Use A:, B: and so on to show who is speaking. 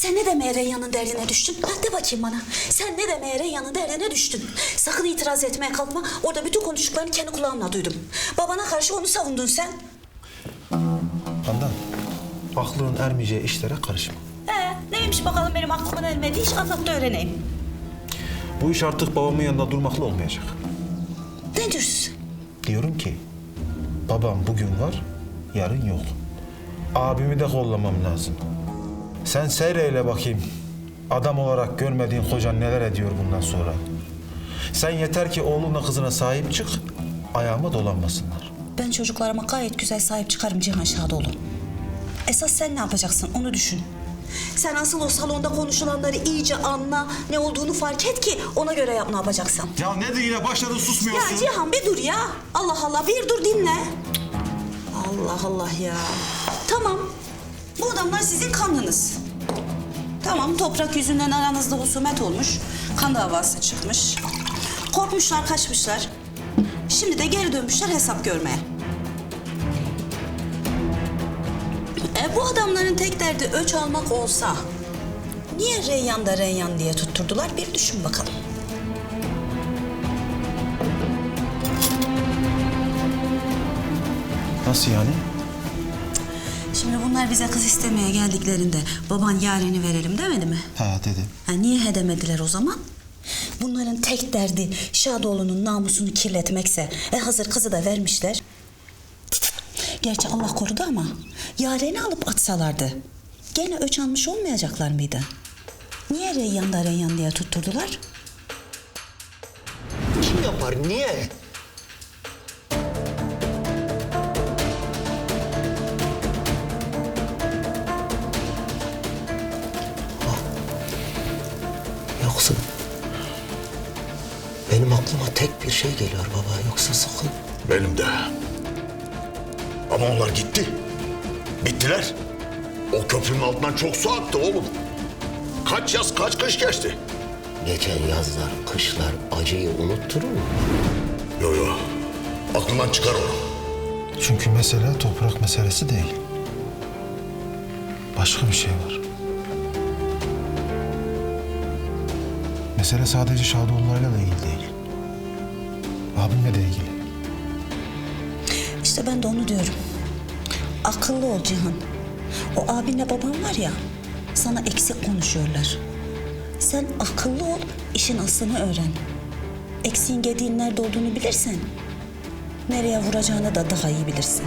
A: Sen ne demeye Reyyan'ın derdine düştün? Ha, de bakayım bana. Sen ne demeye Reyyan'ın derdine düştün? Sakın itiraz etmeye kalkma. Orada bütün konuştuklarını kendi kulağımla duydum. Babana karşı onu savundun sen.
B: Handan, aklının ermeyeceği işlere karışma.
A: Ee, neymiş bakalım benim aklımın ermediği iş anlat da öğreneyim.
B: Bu iş artık babamın yanında durmakla olmayacak.
A: Ne diyorsun?
B: Diyorum ki, babam bugün var, yarın yok. Abimi de kollamam lazım. Sen seyreyle bakayım. Adam olarak görmediğin kocan neler ediyor bundan sonra. Sen yeter ki oğlunla kızına sahip çık, ayağıma dolanmasınlar.
A: Ben çocuklarıma gayet güzel sahip çıkarım Cihan Şadoğlu. Esas sen ne yapacaksın onu düşün. Sen asıl o salonda konuşulanları iyice anla, ne olduğunu fark et ki ona göre yap ne yapacaksan.
B: Ya nedir yine başladın susmuyorsun.
A: Ya Cihan bir dur ya. Allah Allah bir dur dinle. Allah Allah ya. Tamam. Bu adamlar sizin kanınız. Tamam toprak yüzünden aranızda husumet olmuş. Kan davası çıkmış. Korkmuşlar kaçmışlar. Şimdi de geri dönmüşler hesap görmeye. E bu adamların tek derdi öç almak olsa... ...niye Reyyan da Reyyan diye tutturdular bir düşün bakalım.
B: Nasıl yani?
A: Şimdi bunlar bize kız istemeye geldiklerinde baban yareni verelim demedi mi?
B: Ha dedi.
A: Ha, niye he demediler o zaman? Bunların tek derdi Şadoğlu'nun namusunu kirletmekse e hazır kızı da vermişler. Gerçi Allah korudu ama yareni alıp atsalardı gene öç almış olmayacaklar mıydı? Niye Reyyan da Reyyan diye tutturdular?
C: Kim yapar? Niye? Benim aklıma tek bir şey geliyor baba. Yoksa sakın.
D: Benim de. Ama onlar gitti. Bittiler. O köprünün altından çok su aktı oğlum. Kaç yaz kaç kış geçti.
C: Geçen yazlar, kışlar acıyı unutturur mu?
D: Yo yo. Aklından çıkar onu.
B: Çünkü mesele toprak meselesi değil. Başka bir şey var. Mesele sadece Şadoğullarıyla da ilgili değil. Abimle de ilgili.
A: İşte ben de onu diyorum. Akıllı ol Cihan. O abinle baban var ya, sana eksik konuşuyorlar. Sen akıllı ol, işin aslını öğren. Eksiğin gediğin nerede olduğunu bilirsen, nereye vuracağını da daha iyi bilirsin.